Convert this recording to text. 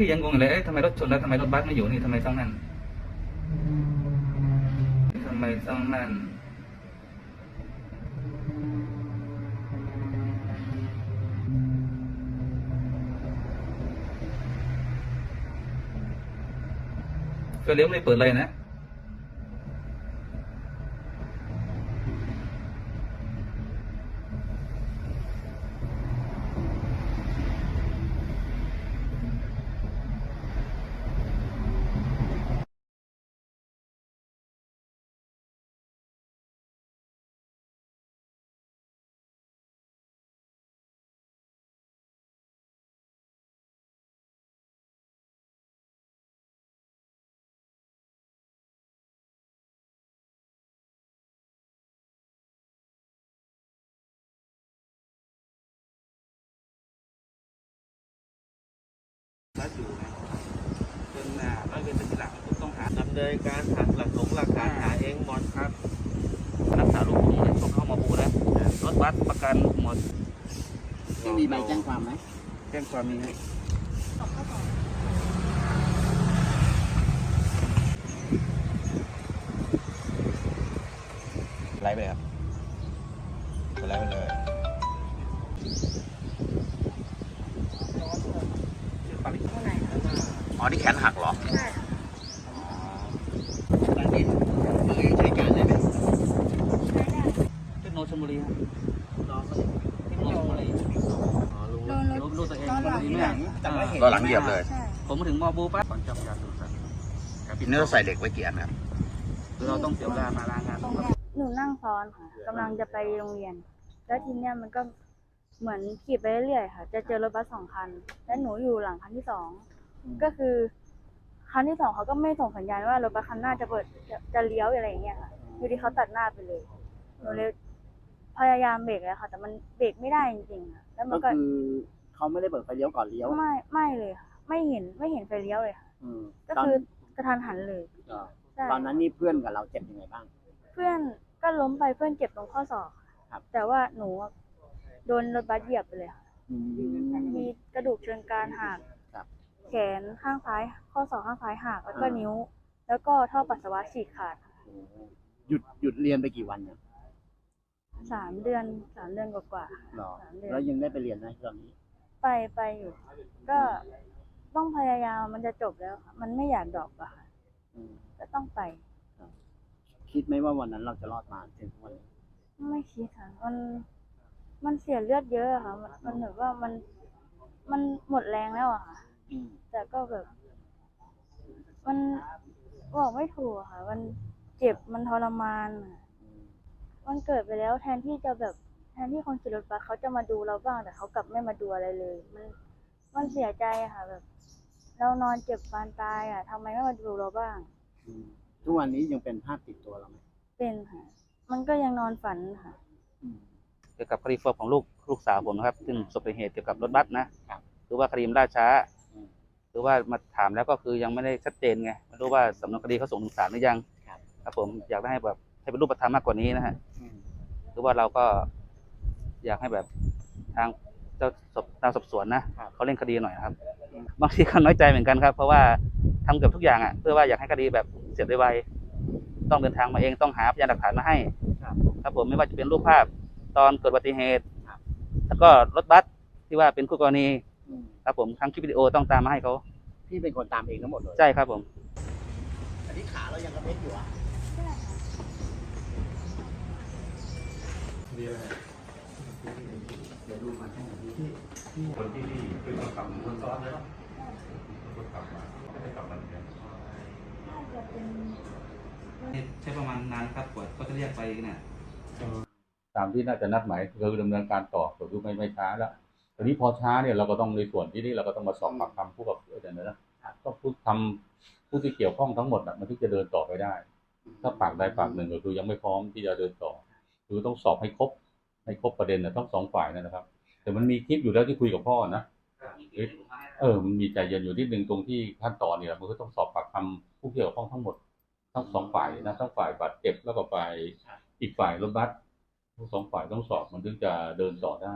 พี่ยังงงเลยเอ๊ะทำไมรถชนแล้วทำไมรถบัสไม่อยู่นี่ทำไมต้องนั่นทำไมต้องนั่นก็เลี้ยวไม่เปิดเลยนะ รัดอยู่ไงจนอ่าร้อยเวรเป็นที่หลังผู้ต้องหาดำเนินการหักหลักถงหลักฐานหาเองหมดครับรักษาลูกผมเลยต้องเข้ามาบูนะรถบัสประกันหมดที่มีใบแจ้งความไหมแจ้งความมีให้ไล่ไปเลยครับกดไล่ไปเลย อ๋อ ที่แขนหักเหรอตอนนี้มือใช้การได้ไหมที่โนชลบุรีครับรอเขาที่โนชลบุรีอ๋อรู้โดนรถรู้รู้ตัวเองตอนหลังรู้ทีตัวหเอลังงแต่ว่าเห็นก็หลังเหยียบเลยใช่ผมมาถึงมอบูปั๊บก่อนจับยาสูบสัตว์ครับทีนี้เราใส่เหล็กไว้กี่อันครับคือเราต้องเสียเวลามาล้างงานตรงเนี้ยหนูนั่งซ้อนค่ะกำลังจะไปโรงเรียน แล้วทีเนี้ยมันก็เหมือนขี่ไปเรื่อยๆค่ะ จะเจอรถบัสสองคัน และหนูอยู่หลังคันที่สอง ก็คือคันที่สองเขาก็ไม่ส่งสัญญาณว่ารถบัสคันหน้าจะเปิดจะจะเลี้ยวอะไรอย่างเงี้ยค่ะอยู่ดีเขาตัดหน้าไปเลยหนูเลยพยายามเบรกแล้วค่ะ แต่มันเบรกไม่ได้จริงๆค่ะแล้วมัก็นก็คือเขาไม่ได้เปิดไฟเลี้ยวก่อนเลี้ยวไม่ไม่เลยค่ะไม่เห็นไม่เห็นไฟเลี้ยวเลยค่ะ อืมก็ตอนคือกระทันหันเลยเออใช่ตอนนั้นนี่เพื่อนกับเราเจ็บยังไงบ้าง เพื่อนก็ล้มไปเพื่อนเจ็บตรงข้อศอกครับแต่ว่าหนูอะโดนรถบัสเหยียบไปเลยค่ะอืมมีกระดูกเชิงกรานหักครับ แขนข้างซ้ายข้อศอกข้างซ้ายหักแล้วก็นิ้ว แล้วก็ท่อปัสสาวะฉีกขาดหยุดหยุดเรียนไปกี่วันเนี่ยสามเดือนสามเดือนกว่า หรอ สามเดือน แล้วยังได้ไปเรียนไหมตอนนี้ๆไปไปอยู่ ก็ต้องพยายามมันจะจบแล้วค่ะมันไม่อยากดรอปอะค่ะอืมก็ต้องไป คิดไหมว่าวันนั้นเราจะรอดมาถึงวันนี้ไม่คิดค่ะมัน มันเสียเลือดเยอะอะค่ะ มันมันแบบว่ามัน มันหมดแรงแล้วอะค่ะอืม แต่ก็แบบ มันบอกไม่ถูกอะค่ะ มันเจ็บมันทรมานอะอืมมันเกิดไปแล้วแทนที่จะแบบแทนที่คนขี่รถบัสเขาจะมาดูเราบ้าง แต่เขากลับไม่มาดูอะไรเลย มันมันเสียใจอะค่ะ แบบ เรานอนเจ็บปานตายอะทำไมไม่มาดูเราบ้าง อืมทุกวันนี้ยังเป็นภาพติดตัวเราไหมเป็นค่ะ มันก็ยังนอนฝันค่ะ อืม เกี่ยวกับคดีฟอกของลูกลูกสาวผมนะครับ ซึ่งประสบอุบัติเหตุเกี่ยวกับรถบัสนะครับ หรือว่าคดีมันล่าช้า อืมหรือว่ามาถามแล้วก็คือยังไม่ได้ชัดเจนไงไม่รู้ว่าสำนวนคดีเขาส่งถึงศาลหรือยังครับครับผมอยากได้ให้แบบให้เป็นรูปธรรมมากกว่านี้นะฮะอืมหรือว่าเราก็อยากให้แบบทางเจ้าสอบทางสอบสวนนะเขาเล่นคดีหน่อยนะครับบางทีก็น้อยใจเหมือนกันครับ เพราะว่าทำเกือบทุกอย่างอะเพื่อว่าอยากให้คดีแบบเสร็จไวๆต้องเดินทางมาเองต้องหาพยานหลักฐานมาให้ครับครับผมไม่ว่าจะเป็นรูปภาพตอนเกิดอุบัติเหตุครับแล้วก็รถบัสที่ว่าเป็นคู่กรณีอืมครับผมทั้งคลิปวิดีโอต้องตามมาให้เขา พี่เป็นคนตามเองทั้งหมดเลยใช่ครับผม อันนี้ขาเรายังกระเม็ดอยู่อะคนที่นี่เป็นคนขับคนซ้อนเลยป่ะคนขับมาไม่ได้ขับมาเนี่ยใช้ประมาณนานครับกว่าก็จะเรียกไปเนี่ยตามที่น่าจะนัดหมายคือดำเนินการต่อก็คือไม่ไม่ช้าแล้วทีนี้พอช้าเนี่ยเราก็ต้องในส่วนที่นี่เราก็ต้องมาสอบปากคำผู้กับ เดี๋ยวนะก็ผู้ทำผู้ที่เกี่ยวข้องทั้งหมดอะมันถึงจะเดินต่อไปได้ ถ้าปากใดปากหนึ่งก็คือยังไม่พร้อมที่จะเดินต่อ คือต้องสอบให้ครบให้ครบประเด็นนะทั้งสองฝ่ายนะครับ แต่มันมีคลิปอยู่แล้วที่คุยกับพ่อนะเออมันมีใจเย็นอยู่นิดนึงตรงที่ขั้นตอนเนี่ยมันก็ต้องสอบปากคำผู้เกี่ยวข้องทั้งหมด ทั้งสองฝ่ายนะทั้งฝ่ายบาดเจ็บแล้วก็ฝ่ายอีกฝ่ายรถบัสทั้งสองฝ่ายต้องสอบมันถึงจะเดินต่อได้